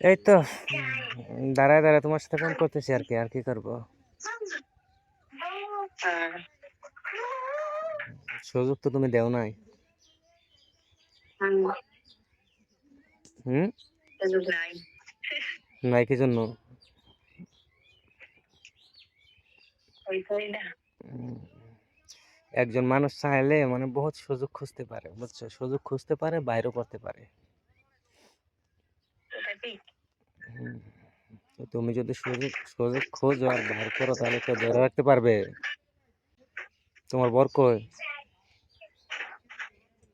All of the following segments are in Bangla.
এই তো দাঁড়ায় দাঁড়ায় তোমার সাথে ফোন করতেছি আর কি আর কি করব? সুযোগ তো তুমি দেও নাই। হুম? নাই কি জন্য? একজন মানুষ চাইলে মানে বহুত সুযোগ খুঁজতে পারে, বুঝছ? সুযোগ খুঁজতে পারে, বাইরেও করতে পারে। তুমি যদি সুযোগ সুযোগ খোঁজো আর বাইর করো তাহলে কেউ ধরে রাখতে পারবে। তোমার বর কই?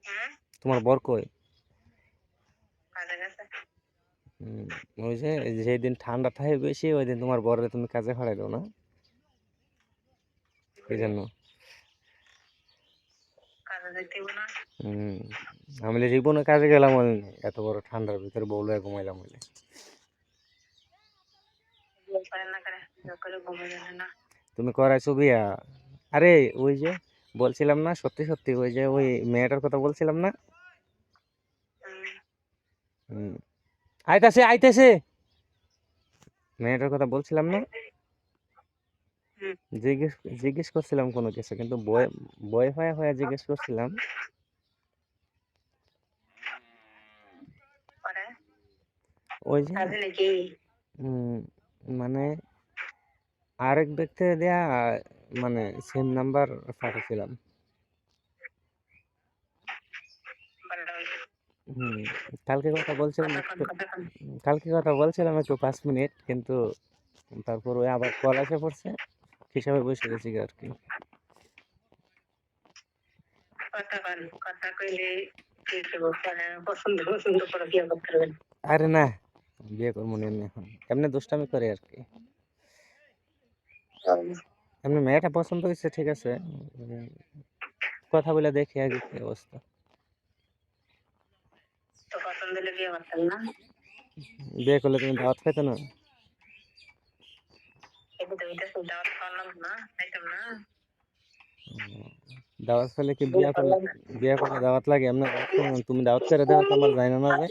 হ্যাঁ? তোমার বর কই? ওই যে যেই দিন ঠান্ডা থাকে বেশি ওই দিন তোমার বরে তুমি কাজে ফাড়াই দাও না? এই জন্য। কাজে গেলাম এত বড় ঠান্ডার ভিতরে ঘুমাইলাম তুমি করাইছো বিয়া আরে ওই যে বলছিলাম না সত্যি সত্যি ওই যে ওই মেয়েটার কথা বলছিলাম না? আইতাছে আইতাছে। মেয়েটার কথা বলছিলাম না? জিজ্ঞেস জিজ্ঞেস করছিলাম কোনো কিছু কিন্তু বয় বয় হয়ে হয়ে জিজ্ঞেস করছিলাম। ওই যে মানে আরেক ব্যক্তি দেয়া মানে সেম নাম্বার পাঠিয়েছিলাম হুম কালকে কথা বলছিলাম একটু কালকে কথা বলছিলাম একটু পাঁচ মিনিট কিন্তু তারপর ওই আবার কল এসে পড়ছে। হিসাবে বসে গেছি আর কি। পারবেন আরে না বিয়ে করব না এমনি এখন। এমনি দুষ্টামি করে আর কি। এমনি মেয়েটা পছন্দ হয়েছে ঠিক আছে। কথা বলে দেখি আগে কি অবস্থা। বিয়ে করলে তুমি দাওয়াত খাইতে না? দাওয়াত খেলে কি বিয়ে করলে বিয়ে করলে দাওয়াত লাগে? এমনি। তুমি দাওয়াত করে দেওয়া তো আমার জানি না যে।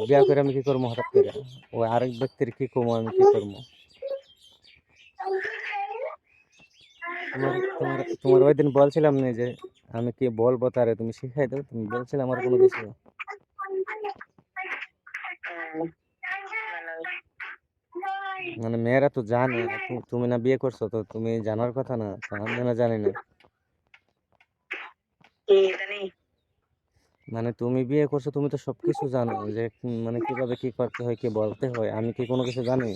বিয়ে করে আমি কি করব হঠাৎ করে? ওই আরেক ব্যক্তির কি করব আমি কি করব? তোমার তোমার তোমার ওই দিন বলছিলাম না যে আমি কি বলব তারে? তুমি শিখাই দাও তুমি বলছিলে আমার কোনো কিছু। মানে মেয়েরা তো জানে তুমি না বিয়ে করছ তো তুমি জানার কথা না আমি না জানি না। মানে তুমি বিয়ে করছ তুমি তো সবকিছু জানো যে মানে কীভাবে কি করতে হয় কি বলতে হয় আমি কি কোনো কিছু জানি?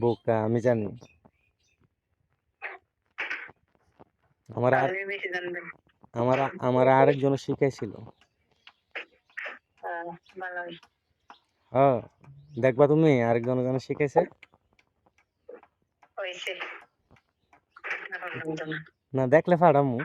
বোকা আমি জানি। আমার আমার আমার আরেকজন শিখাইছিল। হ্যাঁ, দেখবা তুমি আরেকজন জন শিখাইছে? না দেখলে পাঠামু